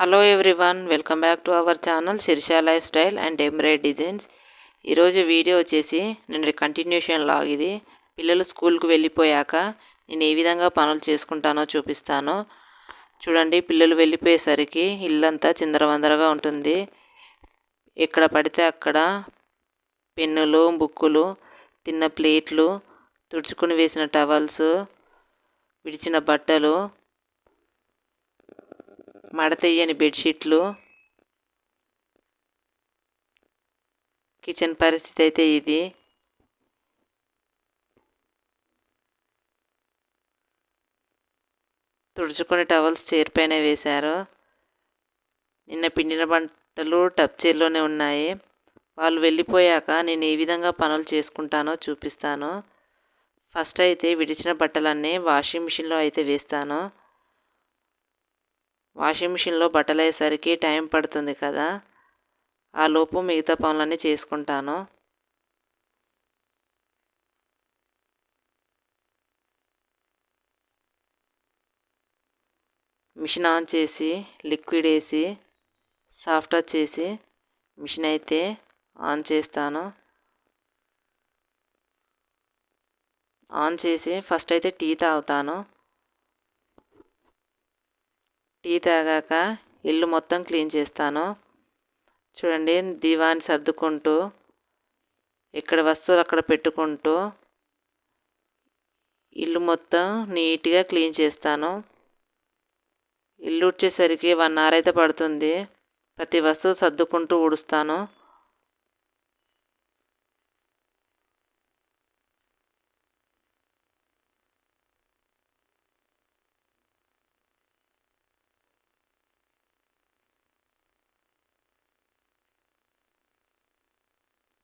Hello everyone welcome back to our channel Shirsha lifestyle and embroidery designs ఈరోజు video వచ్చేసి నేను continuation log ఇది. పిల్లలు స్కూల్కి వెళ్ళిపోయాక నేను ఏ విధంగా పనులు చేసుకుంటానో చూపిస్తాను. చూడండి పిల్లలు వెళ్ళిపోయేసరికి ఇల్లంతా చిందరవందరగా ఉంటుంది. ఎక్కడ పడితే అక్కడ పెన్నులు బుక్కులు తిన్న ప్లేట్లు తుడుచుకుని వేసిన టవల్స్ విడిచిన బట్టలు మడతయ్యని బెడ్షీట్లు. కిచెన్ పరిస్థితి అయితే ఇది. తుడుచుకునే టవల్స్ చేరిపైన వేశారు. నిన్న పిండిన బట్టలు టప్చీర్లోనే ఉన్నాయి. వాళ్ళు వెళ్ళిపోయాక నేను ఏ విధంగా పనులు చేసుకుంటానో చూపిస్తాను. ఫస్ట్ అయితే విడిచిన బట్టలన్నీ వాషింగ్ మిషన్లో అయితే వేస్తాను. వాషింగ్ మిషన్లో బట్టలు అయ్యేసరికి టైం పడుతుంది కదా ఆ లోపు మిగతా పనులన్నీ చేసుకుంటాను. మిషన్ ఆన్ చేసి లిక్విడ్ వేసి సాఫ్ట్ చేసి మిషన్ అయితే ఆన్ చేస్తాను. ఆన్ చేసి ఫస్ట్ అయితే టీ తాగుతాను. టీ తాగాక ఇల్లు మొత్తం క్లీన్ చేస్తాను. చూడండి దీవాన్ని సర్దుకుంటూ ఇక్కడ వస్తువులు అక్కడ పెట్టుకుంటూ ఇల్లు మొత్తం నీట్గా క్లీన్ చేస్తాను. ఇల్లు వచ్చేసరికి వన్ అవర్ అయితే పడుతుంది. ప్రతి వస్తువు సర్దుకుంటూ ఊడుస్తాను.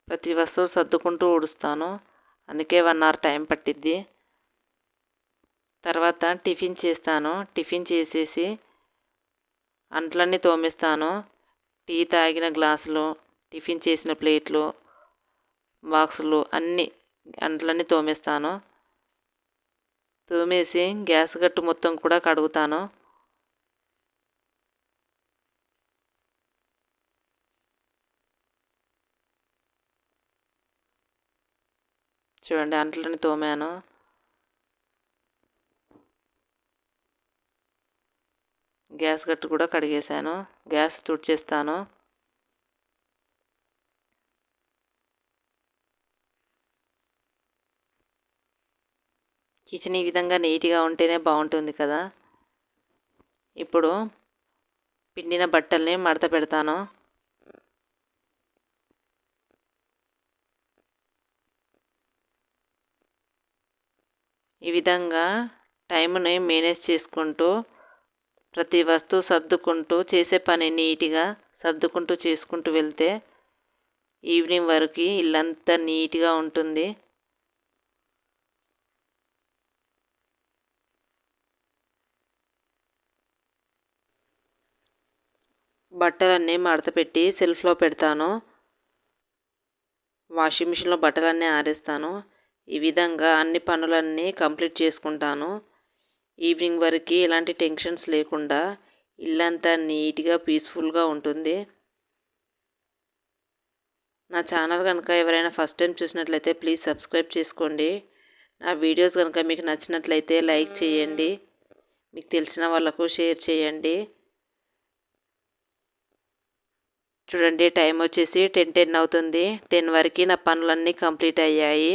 ప్రతి వస్తువు సర్దుకుంటూ ఊడుస్తాను. అందుకే వన్ అవర్ టైం పట్టిద్ది. తర్వాత టిఫిన్ చేస్తాను. టిఫిన్ చేసేసి అంట్లన్నీ తోమిస్తాను. టీ తాగిన గ్లాసులు టిఫిన్ చేసిన ప్లేట్లు బాక్సులు అన్నీ అంట్లన్నీ తోమేస్తాను. తోమేసి గ్యాస్ గట్టు మొత్తం కూడా కడుగుతాను. చూడండి అంట్లని తోమాను. గ్యాస్ గట్టు కూడా కడిగేశాను. గ్యాస్ తుడిచేస్తాను. కిచెన్ ఈ విధంగా నీట్గా ఉంటేనే బాగుంటుంది కదా. ఇప్పుడు పిండిన బట్టల్ని మడత పెడతాను. ఈ విధంగా టైంని మేనేజ్ చేసుకుంటూ ప్రతి వస్తువు సర్దుకుంటూ చేసే పని నీట్గా సర్దుకుంటూ చేసుకుంటూ వెళ్తే ఈవినింగ్ వరకు ఇల్లంతా నీట్గా ఉంటుంది. బట్టలన్నీ మడత పెట్టి సెల్ఫ్లో పెడతాను. వాషింగ్ మిషన్లో బట్టలన్నీ ఆరేస్తాను. ఈ విధంగా అన్ని పనులన్నీ కంప్లీట్ చేసుకుంటాను. ఈవినింగ్ వరకు ఎలాంటి టెన్షన్స్ లేకుండా ఇల్లంతా నీట్గా పీస్ఫుల్గా ఉంటుంది. నా ఛానల్ కనుక ఎవరైనా ఫస్ట్ టైం చూసినట్లయితే ప్లీజ్ సబ్స్క్రైబ్ చేసుకోండి. నా వీడియోస్ కనుక మీకు నచ్చినట్లయితే లైక్ చేయండి. మీకు తెలిసిన వాళ్ళకు షేర్ చేయండి. చూడండి టైం వచ్చేసి టెన్ టెన్ అవుతుంది. టెన్ వరకు నా పనులన్నీ కంప్లీట్ అయ్యాయి.